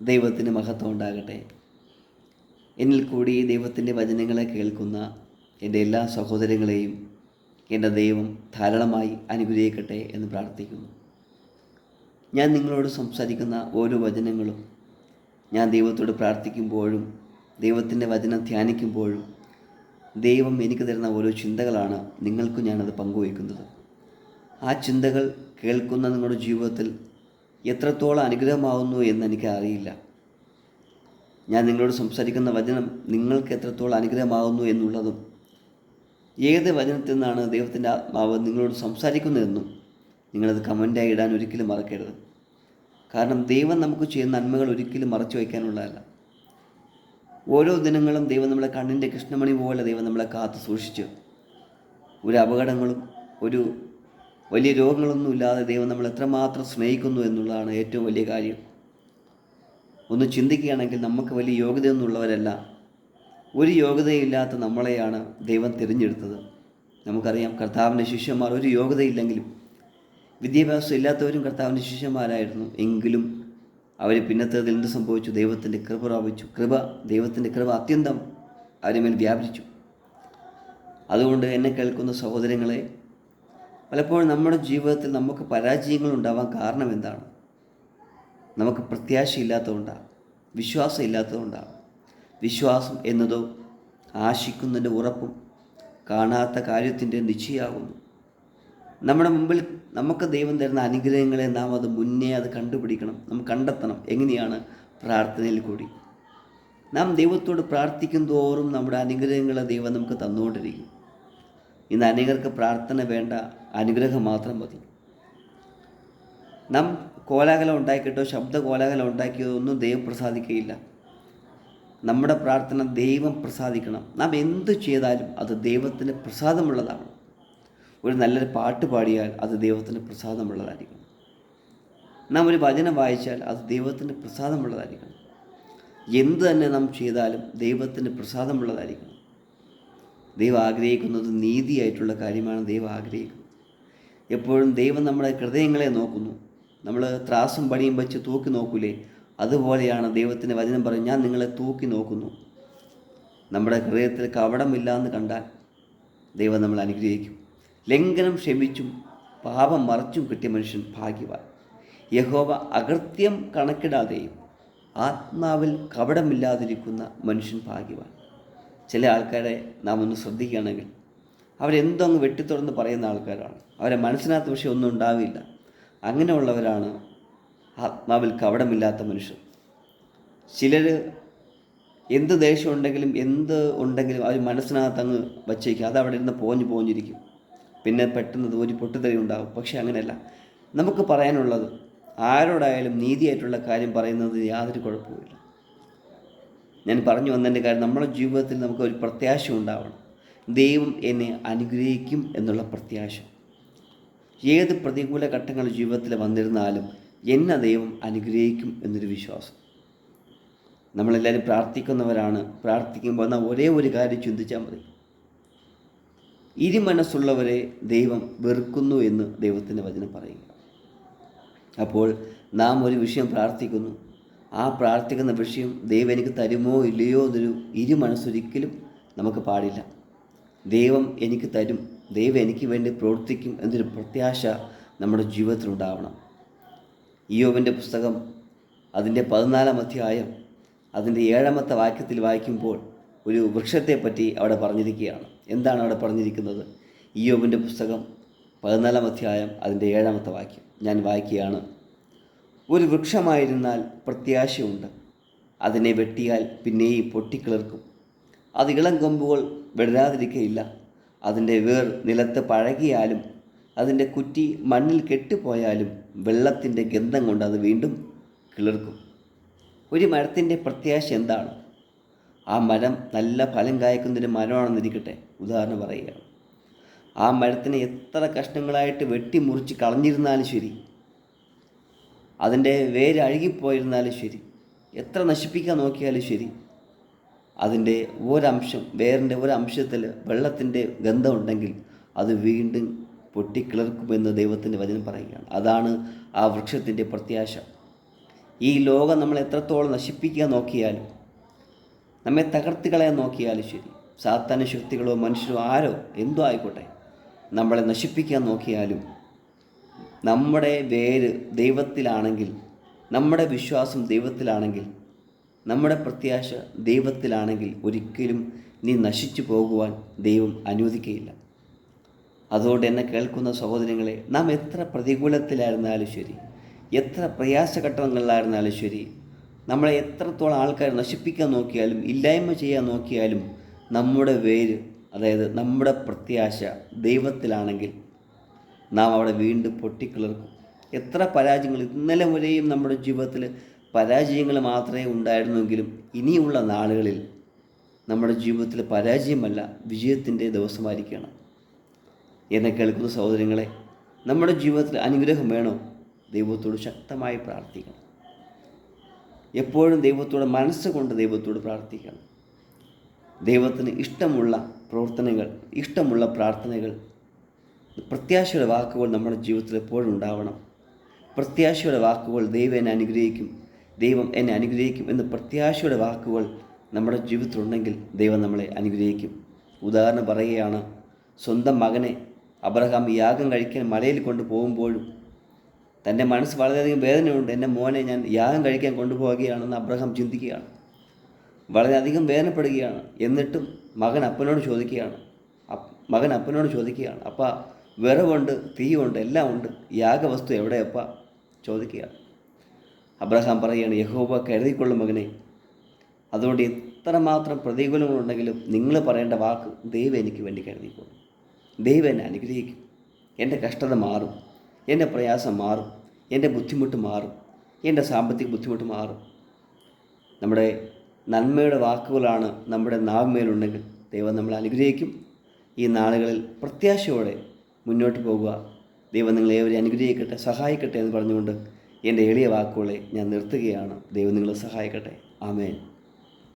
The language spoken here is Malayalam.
ദൈവത്തിന് മഹത്വം ഉണ്ടാകട്ടെ. എന്നിൽ കൂടി ദൈവത്തിന്റെ വചനങ്ങളെ കേൾക്കുന്ന എന്റെ എല്ലാ സഹോദരങ്ങളെയും എന്റെ ദൈവം ധാരാളമായി അനുഗ്രഹിക്കട്ടെ എന്ന് പ്രാർത്ഥിക്കുന്നു. ഞാൻ നിങ്ങളോട് സംസാരിക്കുന്ന ഓരോ വചനങ്ങളും ഞാൻ ദൈവത്തോട് പ്രാർത്ഥിക്കുമ്പോഴും ദൈവത്തിന്റെ വചനം ധ്യാനിക്കുമ്പോഴും ദൈവം എനിക്ക് തരുന്ന ഓരോ ചിന്തകളാണ് നിങ്ങൾക്കും ഞാനത് പങ്കുവയ്ക്കുന്നത്. ആ ചിന്തകൾ കേൾക്കുന്ന നിങ്ങളുടെ ജീവിതത്തിൽ എത്രത്തോളം അനുഗ്രഹമാവുന്നു എന്ന് എനിക്ക് അറിയില്ല ഞാൻ നിങ്ങളോട് സംസാരിക്കുന്ന വചനം നിങ്ങൾക്ക് എത്രത്തോളം അനുഗ്രഹമാകുന്നു എന്നുള്ളതും ഏത് വചനത്തിൽ നിന്നാണ് ദൈവത്തിന്റെ ആത്മാവ് നിങ്ങളോട് സംസാരിക്കുന്നതെന്നും നിങ്ങളത് കമന്റായി ഇടാൻ ഒരിക്കലും മറക്കരുത്. കാരണം ദൈവം നമുക്ക് ചെയ്യുന്ന നന്മകൾ ഒരിക്കലും മറച്ചു വയ്ക്കാനുള്ളതല്ല. ഓരോ ദിനങ്ങളും ദൈവം നമ്മളെ കണ്ണിന്റെ കൃഷ്ണമണി പോലെ ദൈവം നമ്മളെ കാത്തു സൂക്ഷിച്ച് ഒരു അപകടങ്ങളും ഒരു വലിയ രോഗങ്ങളൊന്നുമില്ലാതെ ദൈവം നമ്മൾ എത്രമാത്രം സ്നേഹിക്കുന്നു എന്നുള്ളതാണ് ഏറ്റവും വലിയ കാര്യം. ഒന്ന് ചിന്തിക്കുകയാണെങ്കിൽ നമുക്ക് വലിയ യോഗ്യതയൊന്നുമുള്ളവരല്ല ഒരു യോഗ്യതയില്ലാത്ത നമ്മളെയാണ് ദൈവം തിരഞ്ഞെടുത്തത്. നമുക്കറിയാം കർത്താവിന്റെ ശിഷ്യന്മാർ ഒരു യോഗ്യതയില്ലെങ്കിലും വിദ്യാഭ്യാസം ഇല്ലാത്തവരും കർത്താവിന്റെ ശിഷ്യന്മാരായിരുന്നു. എങ്കിലും അവർ പിന്നത്തേതിൽ എന്ത് സംഭവിച്ചു? ദൈവത്തിന്റെ കൃപ പ്രാപിച്ചു. കൃപ ദൈവത്തിന്റെ കൃപ അത്യന്തം അവരെ മേൽ വ്യാപരിച്ചു അതുകൊണ്ട് എന്നെ കേൾക്കുന്ന സഹോദരങ്ങളെ പലപ്പോഴും നമ്മുടെ ജീവിതത്തിൽ നമുക്ക് പരാജയങ്ങൾ ഉണ്ടാവാൻ കാരണം എന്താണ്? നമുക്ക് പ്രത്യാശയില്ലാത്തതുകൊണ്ടാണ് വിശ്വാസം ഇല്ലാത്തതുകൊണ്ടാണ് വിശ്വാസം എന്നതോ ആശിക്കുന്നതിന്റെ ഉറപ്പും കാണാത്ത കാര്യത്തിന്റെ നിശ്ചയാകുന്നു നമ്മുടെ മുമ്പിൽ നമുക്ക് ദൈവം തരുന്ന അനുഗ്രഹങ്ങളെ നാം അത് മുന്നേ അത് കണ്ടുപിടിക്കണം നാം കണ്ടെത്തണം. എങ്ങനെയാണ്? പ്രാർത്ഥനയിൽ കൂടി. നാം ദൈവത്തോട് പ്രാർത്ഥിക്കും തോറും നമ്മുടെ അനുഗ്രഹങ്ങളെ ദൈവം നമുക്ക് തന്നുകൊണ്ടിരിക്കും. ഇന്ന് അനേകർക്ക് പ്രാർത്ഥന വേണ്ട അനുഗ്രഹം മാത്രം മതി. നാം കോലാഹലം ഉണ്ടാക്കിയിട്ടോ ശബ്ദ കോലാഹലം ഉണ്ടാക്കിയോ ഒന്നും ദൈവം പ്രസാദിക്കുകയില്ല. നമ്മുടെ പ്രാർത്ഥന ദൈവം പ്രസാദിക്കണം. നാം എന്തു ചെയ്താലും അത് ദൈവത്തിന് പ്രസാദമുള്ളതാണ്. ഒരു നല്ലൊരു പാട്ട് പാടിയാൽ അത് ദൈവത്തിന് പ്രസാദമുള്ളതായിരിക്കണം. നാം ഒരു വചനം വായിച്ചാൽ അത് ദൈവത്തിന് പ്രസാദമുള്ളതായിരിക്കണം. എന്ത് തന്നെ നാം ചെയ്താലും ദൈവത്തിന് പ്രസാദമുള്ളതായിരിക്കണം. ദൈവം ആഗ്രഹിക്കുന്നത് നീതിയായിട്ടുള്ള കാര്യമാണ് ദൈവം ആഗ്രഹിക്കുന്നത്. എപ്പോഴും ദൈവം നമ്മുടെ ഹൃദയങ്ങളെ നോക്കുന്നു. നമ്മൾ ത്രാസും പണിയും വെച്ച് തൂക്കി നോക്കൂലേ? അതുപോലെയാണ് ദൈവത്തിന്റെ വചനം പറയും ഞാൻ നിങ്ങളെ തൂക്കി നോക്കുന്നു. നമ്മുടെ ഹൃദയത്തിൽ കവടമില്ല എന്ന് കണ്ടാൽ ദൈവം നമ്മൾ അനുഗ്രഹിക്കും. ലംഘനം ക്ഷമിച്ചും പാപം മറച്ചും കിട്ടിയ മനുഷ്യൻ ഭാഗ്യവാൻ. യഹോവ അകൃത്യം കണക്കിടാതെയും ആത്മാവിൽ കവടമില്ലാതിരിക്കുന്ന മനുഷ്യൻ ഭാഗ്യവാൻ. ചില ആൾക്കാരെ നാം ഒന്ന് ശ്രദ്ധിക്കുകയാണെങ്കിൽ അവരെന്തോ അങ്ങ് വെട്ടിത്തുറന്ന് പറയുന്ന ആൾക്കാരാണ്. അവരെ മനസ്സിനകത്ത് പക്ഷേ ഒന്നും ഉണ്ടാവില്ല. അങ്ങനെയുള്ളവരാണ് ആത്മാവിൽ കവടമില്ലാത്ത മനുഷ്യർ. ചിലർ എന്ത് ദേഷ്യം ഉണ്ടെങ്കിലും എന്ത് ഉണ്ടെങ്കിലും അവർ മനസ്സിനകത്ത് അങ്ങ് വച്ചേക്കും. അത് അവിടെ ഇരുന്ന് പോഞ്ഞു പോഞ്ഞിരിക്കും. പിന്നെ പെട്ടെന്ന് ഒരു പൊട്ടിത്തെറി ഉണ്ടാകും പക്ഷേ അങ്ങനെയല്ല. നമുക്ക് പറയാനുള്ളത് ആരോടായാലും നീതിയായിട്ടുള്ള കാര്യം പറയുന്നത് യാതൊരു കുഴപ്പമില്ല ഞാൻ പറഞ്ഞു വന്നതിന്റെ കാര്യം നമ്മുടെ ജീവിതത്തിൽ നമുക്ക് ഒരു പ്രത്യാശ ഉണ്ടാവണം. ദൈവം എന്നെ അനുഗ്രഹിക്കും എന്നുള്ള പ്രത്യാശ. ഏത് പ്രതികൂല ഘട്ടങ്ങൾ ജീവിതത്തിൽ വന്നിരുന്നാലും എന്നെ ദൈവം അനുഗ്രഹിക്കും എന്നൊരു വിശ്വാസം. നമ്മളെല്ലാവരും പ്രാർത്ഥിക്കുന്നവരാണ്. പ്രാർത്ഥിക്കുമ്പോൾ എന്നാൽ ഒരേ ഒരു കാര്യം ചിന്തിച്ചാൽ മതി. ഇരുമനസ്സുള്ളവരെ ദൈവം വെറുക്കുന്നു എന്ന് ദൈവത്തിന്റെ വചനം പറയുക. അപ്പോൾ നാം ഒരു വിഷയം പ്രാർത്ഥിക്കുന്നു. ആ പ്രാർത്ഥിക്കുന്ന വിഷയം ദൈവം എനിക്ക് തരുമോ ഇല്ലയോ എന്നൊരു ഇരു മനസ്സൊരിക്കലും നമുക്ക് പാടില്ല. ദൈവം എനിക്ക് തരും ദൈവം എനിക്ക് വേണ്ടി പ്രവർത്തിക്കും എന്നൊരു പ്രത്യാശ നമ്മുടെ ജീവിതത്തിൽ ഉണ്ടാവണം ഇയോവിന്റെ പുസ്തകം അതിന്റെ പതിനാലാം അധ്യായം അതിന്റെ ഏഴാമത്തെ വാക്യത്തിൽ വായിക്കുമ്പോൾ ഒരു വൃക്ഷത്തെപ്പറ്റി അവിടെ പറഞ്ഞിരിക്കുകയാണ്. എന്താണ് അവിടെ പറഞ്ഞിരിക്കുന്നത്? ഇയോവിന്റെ പുസ്തകം പതിനാലാം അധ്യായം അതിന്റെ ഏഴാമത്തെ വാക്യം. ഞാൻ വായിക്കുകയാണ്. ഒരു വൃക്ഷമായിരുന്നാൽ പ്രത്യാശയുണ്ട്. അതിനെ വെട്ടിയാൽ പിന്നെയും പൊട്ടിക്കിളർക്കും. അത് ഇളം കൊമ്പുകൾ വിടരാതിരിക്കയില്ല അതിന്റെ വേർ നിലത്ത് പഴകിയാലും അതിന്റെ കുറ്റി മണ്ണിൽ കെട്ടിപ്പോയാലും വെള്ളത്തിന്റെ ഗന്ധം കൊണ്ട് അത് വീണ്ടും കിളിർക്കും. ഒരു മരത്തിന്റെ പ്രത്യാശ എന്താണ്? ആ മരം നല്ല ഫലം കായ്ക്കുന്നതിന് മരമാണെന്നിരിക്കട്ടെ ഉദാഹരണം പറയുകയാണ്. ആ മരത്തിനെ എത്ര കഷ്ണങ്ങളായിട്ട് വെട്ടി മുറിച്ച് കളഞ്ഞിരുന്നാലും ശരി അതിന്റെ വേര് അഴുകിപ്പോയിരുന്നാലും ശരി. എത്ര നശിപ്പിക്കാൻ നോക്കിയാലും ശരി. അതിന്റെ ഒരംശം വേറിന്റെ ഒരംശത്തിൽ വെള്ളത്തിന്റെ ഗന്ധമുണ്ടെങ്കിൽ അത് വീണ്ടും പൊട്ടിക്കിളർക്കുമെന്ന് ദൈവത്തിന്റെ വചനം പറയുകയാണ്. അതാണ് ആ വൃക്ഷത്തിന്റെ പ്രത്യാശ. ഈ ലോകം നമ്മൾ എത്രത്തോളം നശിപ്പിക്കാൻ നോക്കിയാലും നമ്മെ തകർത്ത് കളയാൻ നോക്കിയാലും ശരി. സാത്താന ശക്തികളോ മനുഷ്യരോ ആരോ എന്തോ ആയിക്കോട്ടെ. നമ്മളെ നശിപ്പിക്കാൻ നോക്കിയാലും നമ്മുടെ വേര് ദൈവത്തിലാണെങ്കിൽ നമ്മുടെ വിശ്വാസം ദൈവത്തിലാണെങ്കിൽ നമ്മുടെ പ്രത്യാശ ദൈവത്തിലാണെങ്കിൽ ഒരിക്കലും നീ നശിച്ചു പോകുവാൻ ദൈവം അനുവദിക്കുകയില്ല. അതുകൊണ്ട് എന്നെ കേൾക്കുന്ന സഹോദരങ്ങളെ നാം എത്ര പ്രതികൂലത്തിലായിരുന്നാലും ശരി എത്ര പ്രയാസഘട്ടങ്ങളിലായിരുന്നാലും ശരി നമ്മളെ എത്രത്തോളം ആൾക്കാർ നശിപ്പിക്കാൻ നോക്കിയാലും ഇല്ലായ്മ ചെയ്യാൻ നോക്കിയാലും നമ്മുടെ വേര് അതായത് നമ്മുടെ പ്രത്യാശ ദൈവത്തിലാണെങ്കിൽ നാം അവിടെ വീണ്ടും പൊട്ടിക്കിളർക്കും. എത്ര പരാജയങ്ങൾ ഇന്നലെ വരെയും നമ്മുടെ ജീവിതത്തിൽ പരാജയങ്ങൾ മാത്രമേ ഉണ്ടായിരുന്നെങ്കിലും ഇനിയുള്ള നാളുകളിൽ നമ്മുടെ ജീവിതത്തിൽ പരാജയമല്ല വിജയത്തിന്റെ ദിവസമായിരിക്കണം എന്നെ കേൾക്കുന്ന സഹോദരങ്ങളെ നമ്മുടെ ജീവിതത്തിൽ അനുഗ്രഹം വേണോ? ദൈവത്തോട് ശക്തമായി പ്രാർത്ഥിക്കണം. എപ്പോഴും ദൈവത്തോട് മനസ്സുകൊണ്ട് ദൈവത്തോട് പ്രാർത്ഥിക്കണം. ദൈവത്തിന് ഇഷ്ടമുള്ള പ്രവർത്തനങ്ങൾ ഇഷ്ടമുള്ള പ്രാർത്ഥനകൾ പ്രത്യാശയുടെ വാക്കുകൾ നമ്മുടെ ജീവിതത്തിൽ എപ്പോഴും ഉണ്ടാവണം. പ്രത്യാശയുടെ വാക്കുകൾ ദൈവം എന്നെ അനുഗ്രഹിക്കും. ദൈവം എന്നെ അനുഗ്രഹിക്കും എന്ന് പ്രത്യാശയുടെ വാക്കുകൾ നമ്മുടെ ജീവിതത്തിലുണ്ടെങ്കിൽ ദൈവം നമ്മളെ അനുഗ്രഹിക്കും. ഉദാഹരണം പറയുകയാണ് സ്വന്തം മകനെ അബ്രഹാം യാഗം കഴിക്കാൻ മലയിൽ കൊണ്ടുപോകുമ്പോഴും തന്റെ മനസ്സ് വളരെയധികം വേദനയുണ്ട്. എന്റെ മോനെ ഞാൻ യാഗം കഴിക്കാൻ കൊണ്ടുപോവുകയാണെന്ന് അബ്രഹാം ചിന്തിക്കുകയാണ്. വളരെയധികം വേദനപ്പെടുകയാണ്. എന്നിട്ടും മകൻ അപ്പനോട് ചോദിക്കുകയാണ്. മകൻ അപ്പനോട് ചോദിക്കുകയാണ് അപ്പ വിറവുണ്ട് തീയുണ്ട് എല്ലാം ഉണ്ട്. യാഗവസ്തു എവിടെയപ്പ? ചോദിക്കുക അബ്രഹാം പറയുകയാണ് യഹോബ കരുതിക്കൊള്ളും മകനെ. അതുകൊണ്ട് എത്രമാത്രം പ്രതികൂലങ്ങളുണ്ടെങ്കിലും നിങ്ങൾ പറയേണ്ട വാക്ക് ദൈവം എനിക്ക് വേണ്ടി കരുതിക്കൊള്ളും ദൈവം എന്നെ അനുഗ്രഹിക്കും. എന്റെ കഷ്ടത മാറും. എന്റെ പ്രയാസം മാറും. എന്റെ ബുദ്ധിമുട്ട് മാറും. എന്റെ സാമ്പത്തിക ബുദ്ധിമുട്ട് മാറും. നമ്മുടെ നന്മയുടെ വാക്കുകളാണ് നമ്മുടെ നാവിന്മേലുണ്ടെങ്കിൽ ദൈവം നമ്മളെ അനുഗ്രഹിക്കും. ഈ നാളുകളിൽ പ്രത്യാശയോടെ മുന്നോട്ട് പോകുക. ദൈവം നിങ്ങളെ ഏവരെ അനുഗ്രഹിക്കട്ടെ സഹായിക്കട്ടെ എന്ന് പറഞ്ഞുകൊണ്ട് എന്റെ എളിയ വാക്കുകളെ ഞാൻ നിർത്തുകയാണ്. ദൈവം നിങ്ങളെ സഹായിക്കട്ടെ. ആമേൻ.